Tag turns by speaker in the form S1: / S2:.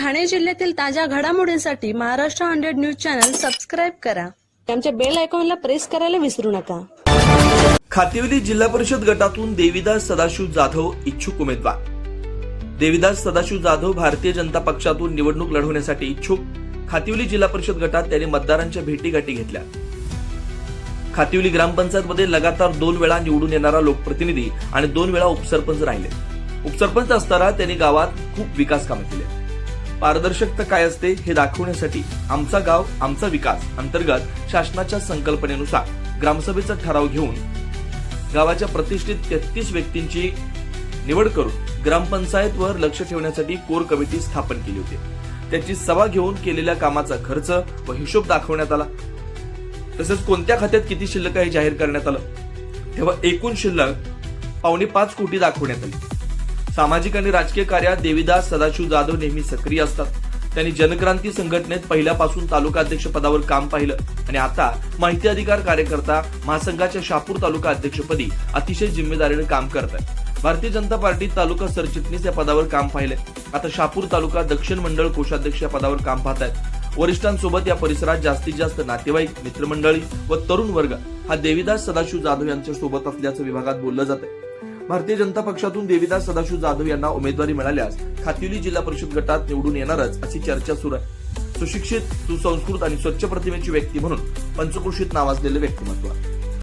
S1: ठाणे जिल्ह्यातील ताज्या घडामोडींसाठी Maharashtra hundred news channel subscribe करा. आमच्या बेल आयकॉनला प्रेस करायला विसरू नका.
S2: खातिवली जिल्हा परिषद गटातून देविदास सदाशिव जाधव इच्छुक उमेदवार. देविदास सदाशिव जाधव भारतीय जनता पक्षातून निवडणूक लढवण्यासाठी इच्छुक. खातिवली जिल्हा परिषद गटात त्यांनी मतदारांच्या भेटीगाठी घेतल्या. खातिवली ग्रामपंचायतमध्ये लगातार दोन वेळा निवडून येणारा लोकप्रतिनिधी आणि दोन वेळा उपसरपंच राहिले. उपसरपंच असताना त्यांनी गावात खूप विकास कामे केले. पारदर्शकता काय असते हे दाखवण्यासाठी आमचा गाव आमचा विकास अंतर्गत शासनाच्या संकल्पनेनुसार ग्रामसभेचा ठराव घेऊन गावाच्या प्रतिष्ठित तेहतीस व्यक्तींची निवड करून ग्रामपंचायतवर लक्ष ठेवण्यासाठी कोर कमिटी स्थापन केली होती. त्याची सभा घेऊन केलेल्या कामाचा खर्च व हिशोब दाखवण्यात आला. तसेच कोणत्या खात्यात किती शिल्लक आहे जाहीर करण्यात आलं. तेव्हा एकूण शिल्लक पावणे पाच कोटी दाखवण्यात आली. सामाजिक आणि राजकीय कार्यात देवीदास सदाशिव जाधव नेहमी सक्रिय असतात. त्यांनी जनक्रांती संघटनेत पहिल्यापासून तालुका अध्यक्ष पदावर काम पाहिलं आणि आता माहिती अधिकार कार्यकर्ता महासंघाच्या शहापूर तालुका अध्यक्षपदी अतिशय जिम्मेदारीने काम करत आहेत. भारतीय जनता पार्टी तालुका सरचिटणीस या पदावर काम पाहिले आता शहापूर तालुका दक्षिण मंडळ कोषाध्यक्ष या पदावर काम पाहत आहेत. वरिष्ठांसोबत या परिसरात जास्तीत जास्त नातेवाईक मित्रमंडळी व तरुण वर्ग हा देवीदास सदाशिव जाधव यांच्या सोबत असल्याचं विभागात बोललं जाते भारतीय जनता पक्षातून देवीदास सदाशिव जाधव यांना उमेदवारी मिळाल्यास खातिवली जिल्हा परिषद गटात निवडून येणारच अशी चर्चा सुरू आहे. सुशिक्षित सुसंस्कृत आणि स्वच्छ प्रतिमेची व्यक्ती म्हणून पंचकृषीत नावाजलेले व्यक्तिमत्व.